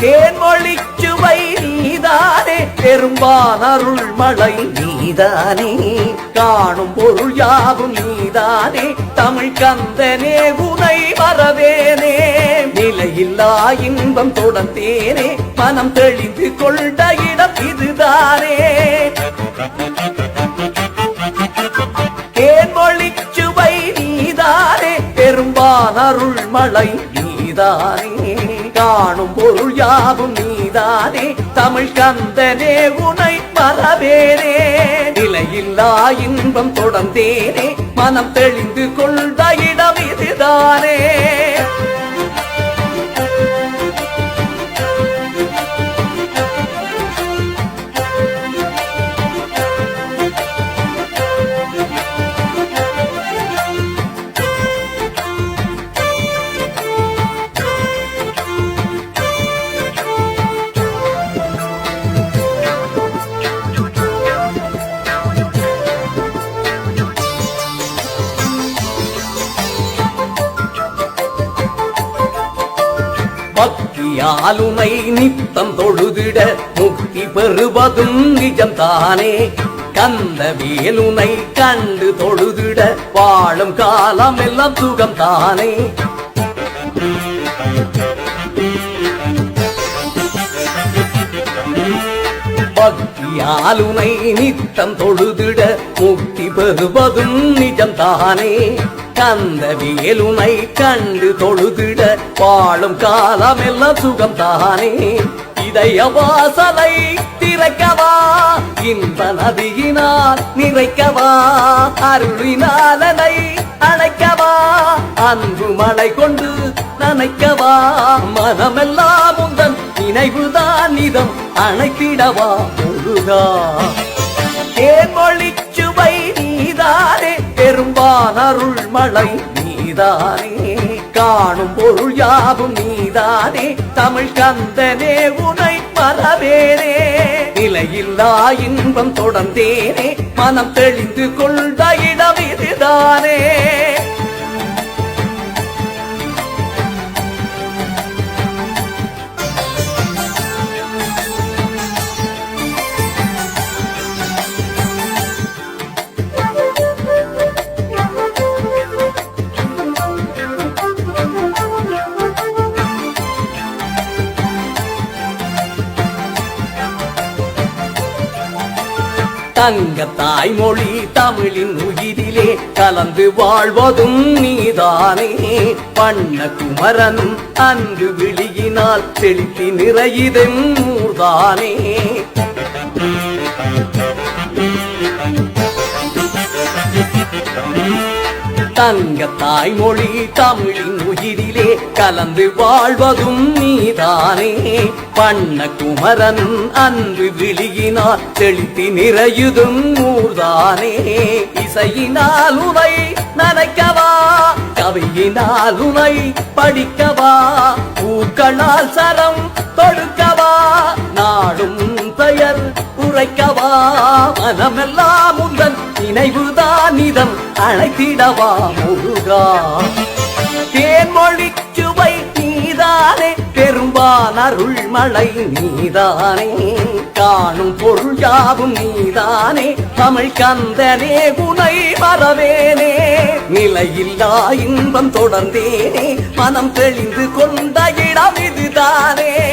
தேன்மொழி சுவை நீதானே பெரும்பான் அருள் மழை நீதானே காணும் பொருள் யாவும் நீதானே தமிழ் கந்தனே உனை வரவேனே. நிலையில்லா இன்பம் தொடர்ந்தேனே மனம் தெளிந்து கொண்ட இடம் இதுதானே. தேன்மொழி சுவை நீதானே பெரும்பான் அருள் மழை நீதானே. காணும் பொருள் யாவும் நீதானே. தமிழ் கந்தனே உனை மறவேனே. நிலையில்லா இன்பம் தொடர்ந்தேனே. மனம் தெளிந்து கொண்ட இடம் இதுதானே. பக்தியாலுனை நித்தம் தொழுதிட முக்தி பெறுவதும் நிஜம்தானே. கந்த வேலுனை கண்டு தொழுதிட வாழும் காலம் எல்லாம் சுகம் தானே பக்தியாலுனை நித்தம் தொழுதிட முக்தி பெறுவதும் நிஜம்தானே. கந்த வேலுனை கண்டு தொழுதிட வாழும் காலமெல்லாம் சுகம்தானே. இதய வாசலை திறக்கவா இந்த நதியினால் நிறைக்கவா அருளினாலனை அழைக்கவா அன்பு மழை கொண்டு நனைக்கவா மனமெல்லாம் உந்தன் நினைவுதான் இதம் அணைத்திடவா முழுதா. தேன்மொழி பெரும்பான் அருள் மழை நீதானே. காணும் பொருள் யாவும் நீதானே. தமிழ் கந்தனே உனை மறவேனே. நிலையில்லா இன்பம் தொடர்ந்தேனே. மனம் தெளிந்து கொண்ட இடம் இதுதானே. தங்க தாய்மொழி தமிழின் உயிரிலே கலந்து வாழ்வதும் நீதானே. பண்ண குமரன் அன்று விழியினால் செழித்தி நிறையுதும் ஊர்தானே. தங்க தாய்மொழி தமிழின் உயிரிலே கலந்து வாழ்வதும் நீதானே. பண்ண குமரன் அன்று விழியினால் செழித்தி நிறையுதும் ஊர்தானே. இசையினால் உனை நனைக்கவா கவியினால் உனை படிக்கவா பூக்களால் சரம் தொடுக்கவா நாடும் பெயர் உரைக்கவா. மனமெல்லாம் உந்தன் நினைவுதான். இதம் அழைத்திடவா முருகா? தேன்மொழி சுவை நீதானே பெரும்பான் அருள்மழை நீதானே. காணும் பொருள் யாவும் நீதானே தமிழ் கந்தனே உனை வரவேனே நிலையில்லா இன்பம் தொடர்ந்தேனே மனம் தெளிந்து கொண்ட இடம் இதுதானே.